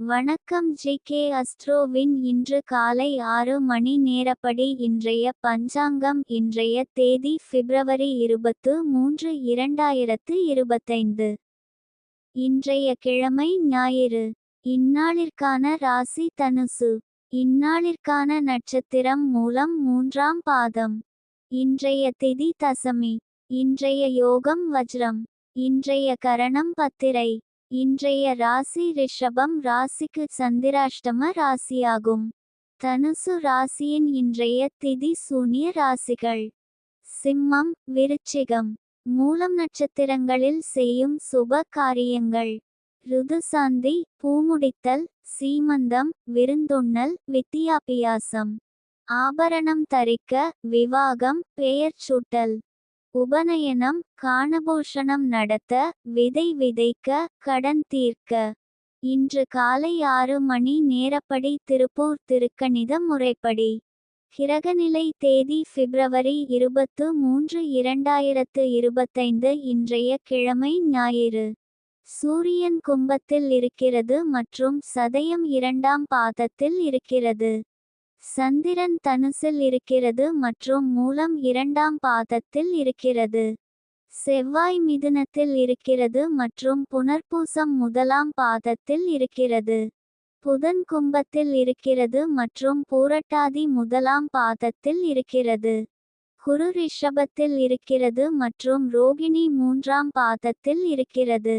வணக்கம் G K அஸ்ட்ரோவின் இன்று காலை ஆறு மணி நேரப்படி இன்றைய பஞ்சாங்கம் இன்றைய தேதி பிப்ரவரி இருபத்து மூன்று இரண்டாயிரத்து இருபத்தைந்து. இன்றைய கிழமை ஞாயிறு. இந்நாளிற்கான ராசி தனுசு. இந்நாளிற்கான நட்சத்திரம் மூலம் மூன்றாம் பாதம். இன்றைய திதி தசமி. இன்றைய யோகம் வஜ்ரம். இன்றைய கரணம் பத்திரை. இன்றைய ராசி ரிஷபம் ராசிக்கு சந்திராஷ்டம ராசியாகும். தனுசு ராசியின் இன்றைய திதி சூனிய ராசிகள். சிம்மம் விருச்சிகம். மூலம் நட்சத்திரங்களில் செய்யும் சுப காரியங்கள். ருதுசாந்தி பூமுடித்தல் சீமந்தம் விருந்துண்ணல் வித்தியாபியாசம். ஆபரணம் தரிக்க விவாகம் பெயர் சூட்டல். உபநயனம் காணபூஷணம் நடத்த விதை விதைக்க கடன் தீர்க்க. இன்று காலை ஆறு மணி நேரப்படி திருப்பூர் திருக்கணித முறைப்படி. கிரகநிலை தேதி பிப்ரவரி இருபத்து மூன்று இரண்டாயிரத்து இருபத்தைந்து இன்றைய கிழமை ஞாயிறு. சூரியன் கும்பத்தில் இருக்கிறது மற்றும் சதயம் இரண்டாம் பாதத்தில் இருக்கிறது. சந்திரன் தனுசில் இருக்கிறது மற்றும் மூலம் இரண்டாம் பாதத்தில் இருக்கிறது. செவ்வாய் மிதுனத்தில் இருக்கிறது மற்றும் புனர்பூசம் முதலாம் பாதத்தில் இருக்கிறது. புதன் கும்பத்தில் இருக்கிறது மற்றும் பூரட்டாதி முதலாம் பாதத்தில் இருக்கிறது. குரு ரிஷபத்தில் இருக்கிறது மற்றும் ரோகிணி மூன்றாம் பாதத்தில் இருக்கிறது.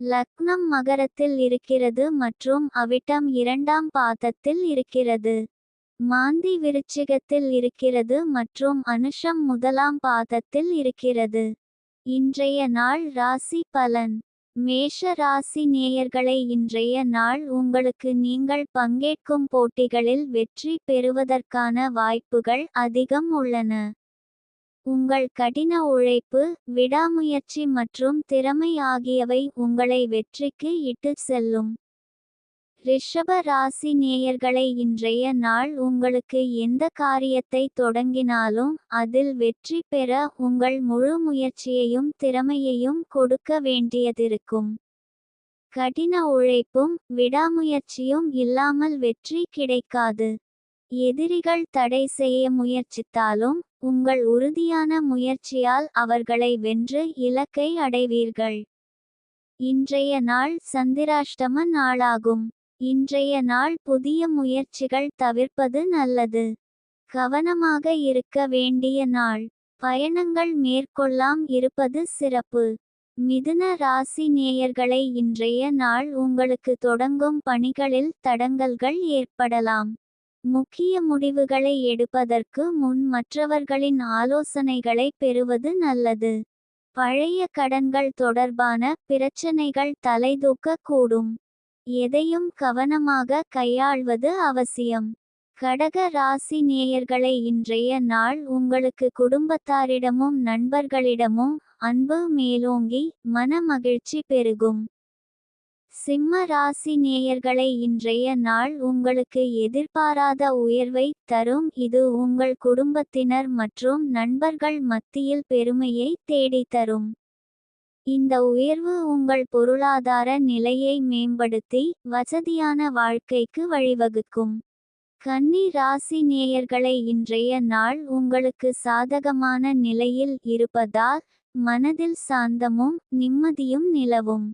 லக்னம் மகரத்தில் இருக்கிறது மற்றும் அவிட்டம் இரண்டாம் பாதத்தில் இருக்கிறது. மாந்தி விருச்சிகத்தில் இருக்கிறது மற்றும் அனுஷம் முதலாம் பாதத்தில் இருக்கிறது. இன்றைய நாள் ராசி பலன். மேஷ ராசி நேயர்களை இன்றைய நாள் உங்களுக்கு நீங்கள் பங்கேற்கும் போட்டிகளில் வெற்றி பெறுவதற்கான வாய்ப்புகள் அதிகம் உள்ளன. உங்கள் கடின உழைப்பு விடாமுயற்சி மற்றும் திறமை ஆகியவை உங்களை வெற்றிக்கு இட்டு செல்லும். ரிஷப ராசி நேயர்களை இன்றைய நாள் உங்களுக்கு எந்த காரியத்தை தொடங்கினாலும் அதில் வெற்றி பெற உங்கள் முழு முயற்சியையும் திறமையையும் கொடுக்க வேண்டியதிருக்கும். கடின உழைப்பும் விடாமுயற்சியும் இல்லாமல் வெற்றி கிடைக்காது. எதிரிகள் தடை செய்ய முயற்சித்தாலும் உங்கள் உறுதியான முயற்சியால் அவர்களை வென்று இலக்கை அடைவீர்கள். இன்றைய நாள் சந்திராஷ்டம நாளாகும். இன்றைய நாள் புதிய முயற்சிகள் தவிர்ப்பது நல்லது. கவனமாக இருக்க வேண்டிய நாள். பயணங்கள் மேற்கொள்ளாம் இருப்பது சிறப்பு. மிதுன ராசி நேயர்களை இன்றைய நாள் உங்களுக்கு தொடங்கும் பணிகளில் தடங்கல்கள் ஏற்படலாம். முக்கிய முடிவுகளை எடுப்பதற்கு முன் மற்றவர்களின் ஆலோசனைகளை பெறுவது நல்லது. பழைய கடன்கள் தொடர்பான பிரச்சனைகள் தலைதூக்க கூடும் எதையும் கவனமாக கையாள்வது அவசியம். கடக ராசி நேயர்களை இன்றைய நாள் உங்களுக்கு குடும்பத்தாரிடமும் நண்பர்களிடமும் அன்பு மேலோங்கி மன மகிழ்ச்சி பெருகும். சிம்ம ராசி நேயர்களை இன்றைய நாள் உங்களுக்கு எதிர்பாராத உயர்வை தரும். இது உங்கள் குடும்பத்தினர் மற்றும் நண்பர்கள் மத்தியில் பெருமையை தேடித் தரும். இந்த உயர்வு உங்கள் பொருளாதார நிலையை மேம்படுத்தி வசதியான வாழ்க்கைக்கு வழிவகுக்கும். கன்னி ராசி நேயர்களை இன்றைய நாள் உங்களுக்கு சாதகமான நிலையில் இருப்பதால் மனதில் சாந்தமும் நிம்மதியும் நிலவும்.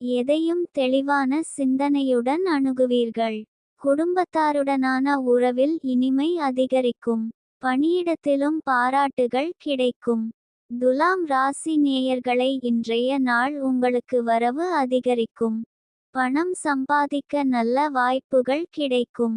எதையும் தெளிவான சிந்தனையுடன் அணுகுவீர்கள். குடும்பத்தாருடனான உறவில் இனிமை அதிகரிக்கும். பணியிடத்திலும் பாராட்டுகள் கிடைக்கும். துலாம் ராசி நேயர்களை இன்றைய நாள் உங்களுக்கு வரவு அதிகரிக்கும். பணம் சம்பாதிக்க நல்ல வாய்ப்புகள் கிடைக்கும்.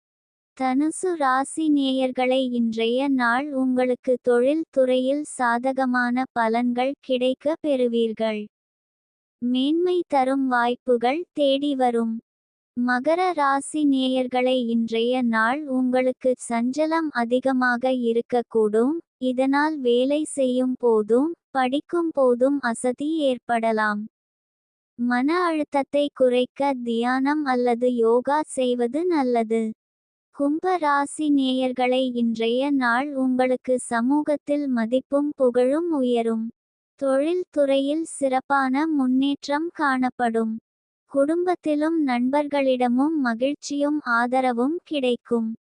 தனுசு ராசி நேயர்களை இன்றைய நாள் உங்களுக்கு தொழில் துறையில் சாதகமான பலன்கள் கிடைக்க பெறுவீர்கள். மேன்மை தரும் வாய்ப்புகள் தேடி வரும். மகர ராசி நேயர்களை இன்றைய நாள் உங்களுக்கு சஞ்சலம் அதிகமாக இருக்கக்கூடும். இதனால் வேலை செய்யும் போதும் படிக்கும் போதும் அசதி ஏற்படலாம். மன அழுத்தத்தை குறைக்க தியானம் அல்லது யோகா செய்வது நல்லது. கும்ப ராசி நேயர்களை இன்றைய நாள் உங்களுக்கு சமூகத்தில் மதிப்பும் புகழும் உயரும். தொழில்துறையில் சிறப்பான முன்னேற்றம் காணப்படும். குடும்பத்திலும் நண்பர்களிடமும் மகிழ்ச்சியும் ஆதரவும் கிடைக்கும்.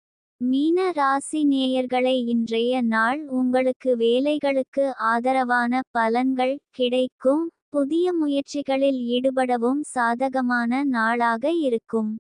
மீன ராசி நேயர்களை இன்றைய நாள் உங்களுக்கு வேலைகளுக்கு ஆதரவான பலன்கள் கிடைக்கும். புதிய முயற்சிகளில் ஈடுபடவும் சாதகமான நாளாக இருக்கும்.